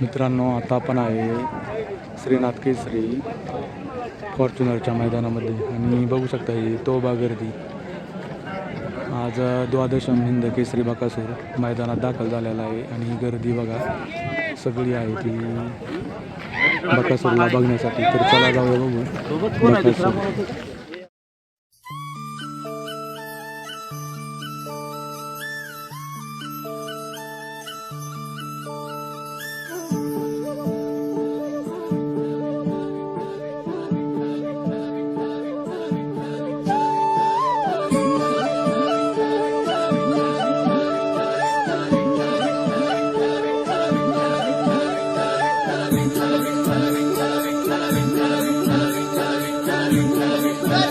मित्रांनो आता आपण आहे श्रीनाथ केसरी फॉर्च्युनरच्या मैदानामध्ये. आणि बघू शकता ही तोबा गर्दी आज द्वादशम हिंद केसरी बकासूर मैदानात दाखल झालेला आहे. आणि ही गर्दी बघा सगळी आहे ती बकासूरला बघण्यासाठी. तर चला जाऊया बघू. बकासूर. Amém.